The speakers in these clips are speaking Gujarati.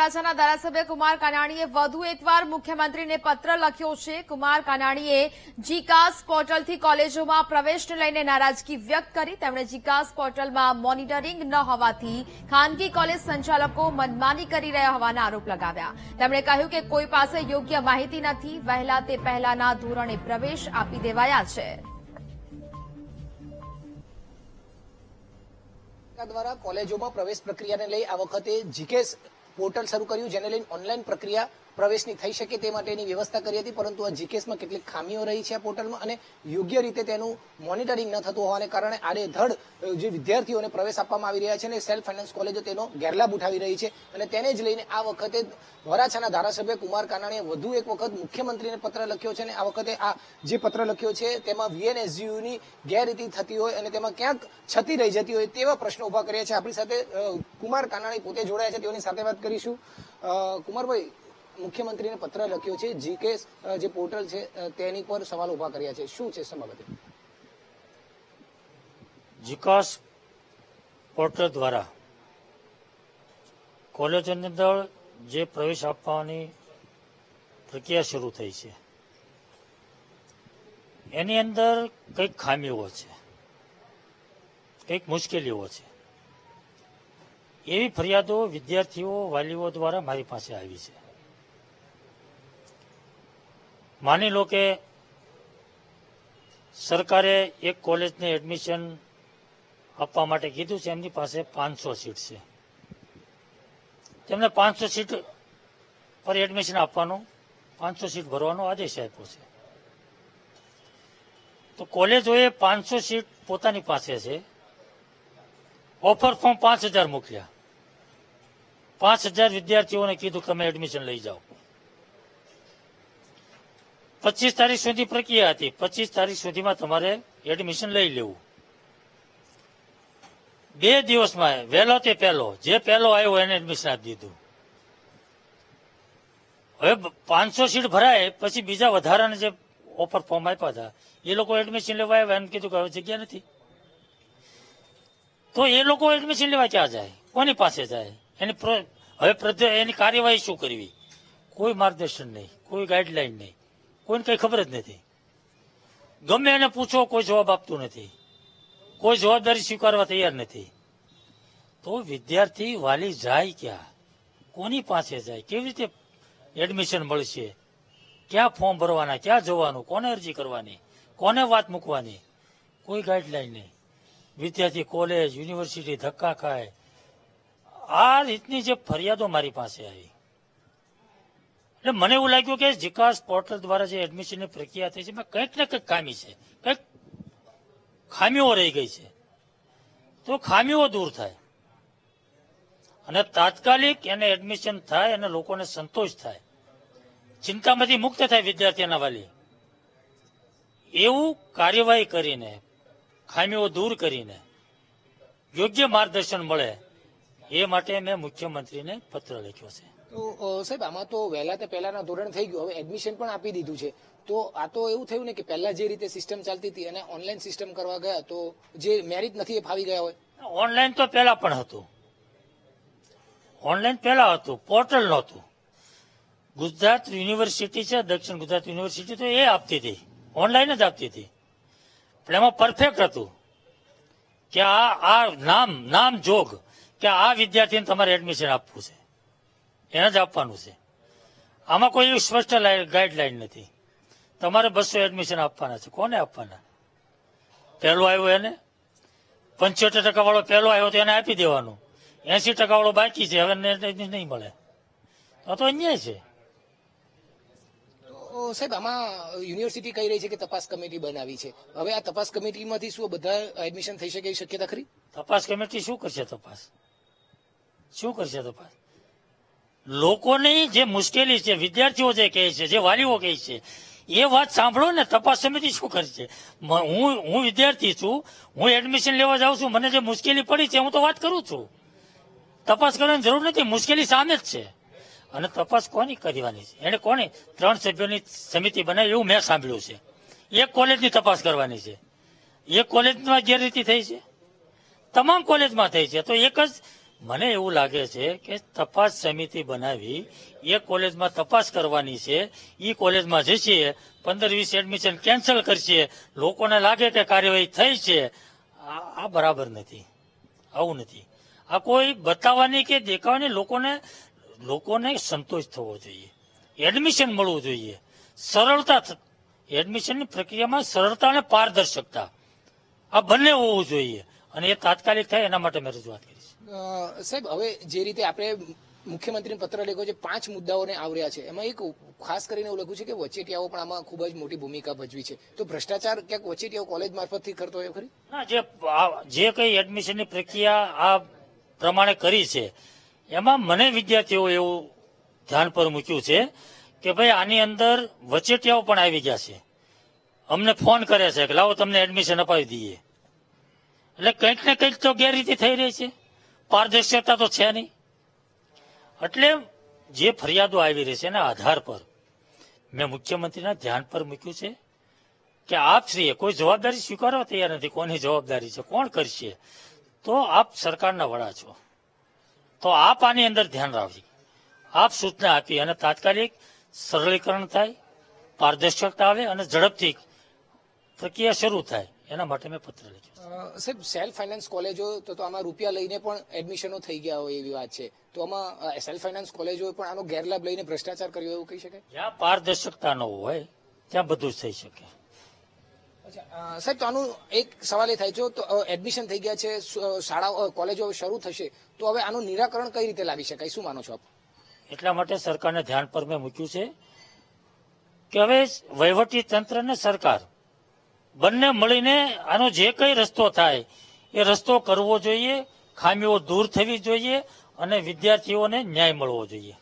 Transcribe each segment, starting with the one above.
વરાછાના ધારાસભ્ય કુમાર કાનાણીએ વધુ એકવાર મુખ્યમંત્રીને પત્ર લખ્યો છે. કુમાર કાનાણીએ જીકાસ પોર્ટલથી કોલેજોમાં પ્રવેશને લઈને નારાજગી વ્યક્ત કરી. તેમણે જીકાસ પોર્ટલમાં મોનિટરિંગ ન હોવાથી ખાનગી કોલેજ સંચાલકો મનમાની કરી રહ્યા હોવાના આરોપ લગાવ્યા. તેમણે કહ્યું કે કોઈ પાસે યોગ્ય માહિતી નથી. વહેલા તે પહેલાના ધોરણે પ્રવેશ આપી દેવાયા છે. દ્વારા કોલેજોમાં પ્રવેશ પ્રક્રિયાને લઈ આ વખતે જીકેસ પોર્ટલ શરૂ કર્યું જેને લઈને ઓનલાઈન પ્રક્રિયા પ્રવેશની થઈ શકે તે માટેની વ્યવસ્થા કરી હતી, પરંતુ આ જીકેસમાં કેટલીક ખામીઓ રહી છે આ પોર્ટલમાં અને યોગ્ય રીતે તેનું મોનિટરિંગ ન થતું હોવાને કારણે આડેધડ જે વિદ્યાર્થીઓને પ્રવેશ આપવામાં આવી રહ્યા છે અને સેલ્ફ ફાઇનાન્સ કોલેજો તેનો ગેરલાભ ઉઠાવી રહી છે અને તેને જ લઈને આ વખતે વરાછાના ધારાસભ્ય કુમાર કાનાણીએ વધુ એક વખત મુખ્યમંત્રીને પત્ર લખ્યો છે અને આ વખતે આ જે પત્ર લખ્યો છે તેમાં વીએનએસજીયુની ગેરરીતિ થતી હોય અને તેમાં ક્યાંક છતી રહી જતી હોય તેવા પ્રશ્નો ઊભા કર્યા છે. આપણી સાથે કુમાર કાનાણી પોતે જોડાયા છે, તેઓની સાથે વાત કરીશું. કુમારભાઈ મુખ્યમંત્રીને પત્ર લખ્યો છે જીકેસ જે પોર્ટલ છે તેની પર સવાલ ઊભા કર્યા છે. શું છે સમગ્ર? જીકાસ પોર્ટલ દ્વારા કોલેજોની અંદર જે પ્રવેશ આપવાની પ્રક્રિયા શરૂ થઈ છે, એની અંદર કંઈક ખામીઓ છે, કંઈક મુશ્કેલીઓ છે. એવી ફરિયાદો વિદ્યાર્થીઓ વાલીઓ દ્વારા મારી પાસે આવી છે. માની લો કે સરકારે એક કોલેજને એડમિશન આપવા માટે કીધું છે, એમની પાસે પાંચસો સીટ છે. તેમને પાંચસો સીટ પર એડમિશન આપવાનું, પાંચસો સીટ ભરવાનો આદેશ આપ્યો છે. તો કોલેજોએ પાંચસો સીટ પોતાની પાસે છે. ઓફર ફોર્મ પાંચ હજાર મોકલ્યા. પાંચ હજાર વિદ્યાર્થીઓને કીધું તમે એડમિશન લઈ જાઓ. પચીસ તારીખ સુધી પ્રક્રિયા હતી. પચીસ તારીખ સુધીમાં તમારે એડમિશન લઈ લેવું. બે દિવસમાં વહેલો તે પહેલો? જે પહેલો આવ્યો એને એડમિશન આપી દીધું. હવે પાંચસો સીટ ભરાય, પછી બીજા વધારાને જે ઓફર ફોર્મ આપ્યા હતા, એ લોકો એડમિશન લેવા આવ્યા એમ કીધું કે હવે જગ્યા નથી. તો એ લોકો એડમિશન લેવા ક્યાં જાય? કોની પાસે જાય? એની હવે એની કાર્યવાહી શું કરવી? કોઈ માર્ગદર્શન નહીં, કોઈ ગાઈડલાઈન નહીં. કોઈને કઈ ખબર જ નથી. ગમે એને પૂછો, કોઈ જવાબ આપતું નથી. કોઈ જવાબદારી સ્વીકારવા તૈયાર નથી. તો વિદ્યાર્થી વાલી જાય ક્યાં? કોની પાસે જાય? કેવી રીતે એડમિશન મળશે? ક્યાં ફોર્મ ભરવાના? ક્યાં જવાનું? કોને અરજી કરવાની? કોને વાત મૂકવાની? કોઈ ગાઈડલાઈન નહીં. વિદ્યાર્થી કોલેજ, યુનિવર્સિટી ધક્કા ખાય. આ રીતની જે ફરિયાદો મારી પાસે આવી. એટલે મને એવું લાગ્યું કે જીકાસ પોર્ટલ દ્વારા જે એડમિશનની પ્રક્રિયા થઈ છે, એમાં કંઈક ને કંઈક ખામી છે. કંઈક ખામીઓ રહી ગઈ છે. તો ખામીઓ દૂર થાય. અને તાત્કાલિક એને એડમિશન થાય અને લોકોને સંતોષ થાય. ચિંતામાંથી મુક્ત થાય વિદ્યાર્થીના વાલી. એવું કાર્યવાહી કરીને, ખામીઓ દૂર કરીને, યોગ્ય માર્ગદર્શન મળે, એ માટે મેં મુખ્યમંત્રીને પત્ર લખ્યો છે. તો સાહેબ, આમાં તો વહેલા તે પહેલાના ધોરણ થઈ ગયું. હવે એડમિશન પણ આપી દીધું છે. તો આ તો એવું થયું ને કે પહેલા જે રીતે સિસ્ટમ ચાલતી હતી અને ઓનલાઈન સિસ્ટમ કરવા ગયા, તો જે મેરિટ નથી એ ફાવી ગયા હોય. ઓનલાઈન તો પહેલા પણ હતું. ઓનલાઈન પહેલા હતું પોર્ટલ નહોતું. ગુજરાત યુનિવર્સિટી છે, દક્ષિણ ગુજરાત યુનિવર્સિટી તો એ આપતી હતી. ઓનલાઈન જ આપતી હતી. પણ એમાં પરફેક્ટ હતું કે આ આ નામ નામ જોગ કે આ વિદ્યાર્થીને તમારે એડમિશન આપવું છે. એને જ આપવાનું છે. આમાં કોઈ એવી સ્પષ્ટ ગાઈડલાઈન નથી. તમારે બસો એડમિશન આપવાના છે. કોને આપવાના? પહેલો આવ્યો એને. પંચોતેર ટકા વાળો પહેલો આવ્યો તો એને આપી દેવાનું. એસી ટકા વાળો બાકી છે. હવે નહીં મળે. તો તો અન્યાય છે. સાહેબ આમાં યુનિવર્સિટી કહી રહી છે કે તપાસ કમિટી બનાવી છે. હવે આ તપાસ કમિટીમાંથી શું બધા એડમિશન થઈ શકે એવી શક્યતા ખરી? તપાસ કમિટી શું કરશે તપાસ? શું કરશે તપાસ? લોકોની જે મુશ્કેલી છે, વિદ્યાર્થીઓ જે કહે છે, જે વાલીઓ કહે છે, એ વાત સાંભળો ને તપાસ સમિતિ શું કરશે? હું હું વિદ્યાર્થી છું, હું એડમિશન લેવા જાઉં છું, મને જે મુશ્કેલી પડી છે, હું તો વાત કરું છું. તપાસ કરવાની જરૂર નથી, મુશ્કેલી સામે જ છે. અને તપાસ કોની કરવાની છે? એને કોને ત્રણ સભ્યોની સમિતિ બનાવી એવું મેં સાંભળ્યું છે. એક કોલેજની તપાસ કરવાની છે. એક કોલેજમાં ગેરરીતિ થઈ છે. તમામ કોલેજમાં થઈ છે. તો એક જ મને એવું લાગે છે કે તપાસ સમિતિ બનાવી, એ કોલેજમાં તપાસ કરવાની છે. એ કોલેજમાં જશે, પંદર વીસ એડમિશન કેન્સલ કરશે. લોકોને લાગે કે કાર્યવાહી થઈ છે. આ બરાબર નથી. આવું નથી. આ કોઈ બતાવવાની કે દેખાવાની લોકોને લોકોને સંતોષ થવો જોઈએ. એડમિશન મળવું જોઈએ. સરળતા એડમિશનની પ્રક્રિયામાં સરળતા અને પારદર્શકતા. આ બંને હોવું જોઈએ. અને એ તાત્કાલિક થાય એના માટે મેં રજૂઆત કરી. સાહેબ, હવે જે રીતે આપણે મુખ્યમંત્રીને પત્ર લખ્યો છે, પાંચ મુદ્દાઓને આવર્યા છે, એમાં એક ખાસ કરીને એવું લખ્યું છે કે વચેટિયાઓ પણ આમાં ખૂબ જ મોટી ભૂમિકા ભજવી છે. તો ભ્રષ્ટાચાર ક્યાંક વચેટિયાઓ કોલેજ મારફતથી કરતો હોય ખરી? ના, જે જે કઈ એડમિશનની પ્રક્રિયા આ પ્રમાણે કરી છે, એમાં મને વિદ્યાર્થીઓ એવું ધ્યાન પર મૂક્યું છે કે ભાઈ આની અંદર વચેટિયાઓ પણ આવી ગયા છે. અમને ફોન કરે છે કે લાવો તમને એડમિશન અપાવી દઈએ. એટલે કંઈક ને કંઈક તો ગેરરીતિ થઈ રહી છે. પારદર્શકતા તો છે નહીં. એટલે જે ફરિયાદો આવી રહી છે એના આધાર પર મેં મુખ્યમંત્રીના ધ્યાન પર મૂક્યું છે કે આપ શ્રીએ કોઈ જવાબદારી સ્વીકારવા તૈયાર નથી. કોની જવાબદારી છે? કોણ કરશે? તો આપ સરકારના વડા છો. તો આપ આની અંદર ધ્યાન રાખી આપ સૂચના આપી અને તાત્કાલિક સરળીકરણ થાય, પારદર્શકતા આવે અને ઝડપથી પ્રક્રિયા શરૂ થાય. એના માટે મેં પત્ર લખ્યો સાહેબ સેલ્ફ ફાઇનાન્સ કોલેજો તો આમાં રૂપિયા લઈને પણ એડમિશનો થઈ ગયા હોય એવી વાત છે. તો આમાં સેલ્ફ ફાઇનાન્સ કોલેજો પણ આનો ગેરલાભ લઈને ભ્રષ્ટાચાર કર્યો એવું કહી શકાય? જ્યાં પારદર્શકતા ન હોય ત્યાં બધું જ થઈ શકે. સાહેબ તો આનું એક સવાલ એ થાય છે તો એડમિશન થઈ ગયા છે શાળાઓ કોલેજો હવે શરૂ થશે તો હવે આનું નિરાકરણ કઈ રીતે લાવી શકાય? શું માનો છો આપ? એટલા માટે સરકારને ધ્યાન પર મેં મૂક્યું છે કે હવે વહીવટી તંત્ર ને સરકાર બંને મળીને આનો જે કઈ રસ્તો થાય, એ રસ્તો કરવો જોઈએ, ખામીઓ દૂર થવી જોઈએ અને વિદ્યાર્થીઓને ન્યાય મળવો જોઈએ.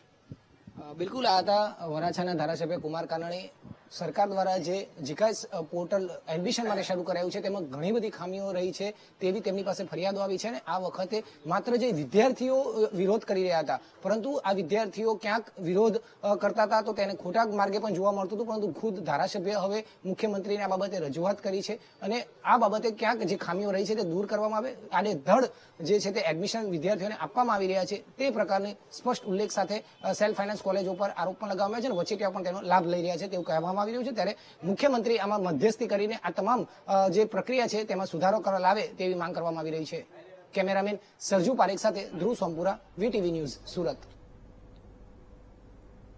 બિલકુલ આ હતા વરાછાના ધારાસભ્ય કુમાર કાનાણી. સરકાર દ્વારા જે જીકાસ પોર્ટલ એડમિશન માટે શરૂ કરાયું છે, તેમાં ઘણી બધી ખામીઓ રહી છે, તેવી તેમની પાસે ફરિયાદો આવી છે અને આ વખતે માત્ર જે વિદ્યાર્થીઓ વિરોધ કરી રહ્યા હતા, પરંતુ આ વિદ્યાર્થીઓ ક્યાંક વિરોધ કરતા હતા તો તેને ખોટા માર્ગે પણ જોવા મળતું હતું, પરંતુ ખુદ ધારાસભ્ય હવે મુખ્યમંત્રીને આ બાબતે રજૂઆત કરી છે અને આ બાબતે ક્યાંક જે ખામીઓ રહી છે તે દૂર કરવામાં આવે. અને ધડ જે છે તે એડમિશન વિદ્યાર્થીઓને આપવામાં આવી રહ્યા છે, તે પ્રકારની સ્પષ્ટ ઉલ્લેખ સાથે સેલ્ફ ફાઇનાન્સ કોલેજો પર આરોપ પણ લગાવવામાં આવ્યા છે અને વચેટિયાઓ પણ તેનો લાભ લઈ રહ્યા છે તેવું કહેવામાં આવી રહ્યું છે ત્યારે મુખ્યમંત્રી આમાં મધ્યસ્થી કરીને આ તમામ જે પ્રક્રિયા છે તેમાં સુધારો કરવા લાવે તેવી માંગ કરવામાં આવી રહી છે. કેમેરામેન સરજુ પારેખ સાથે ધ્રુવ સોમપુરા, વીટીવી ન્યૂઝ, સુરત.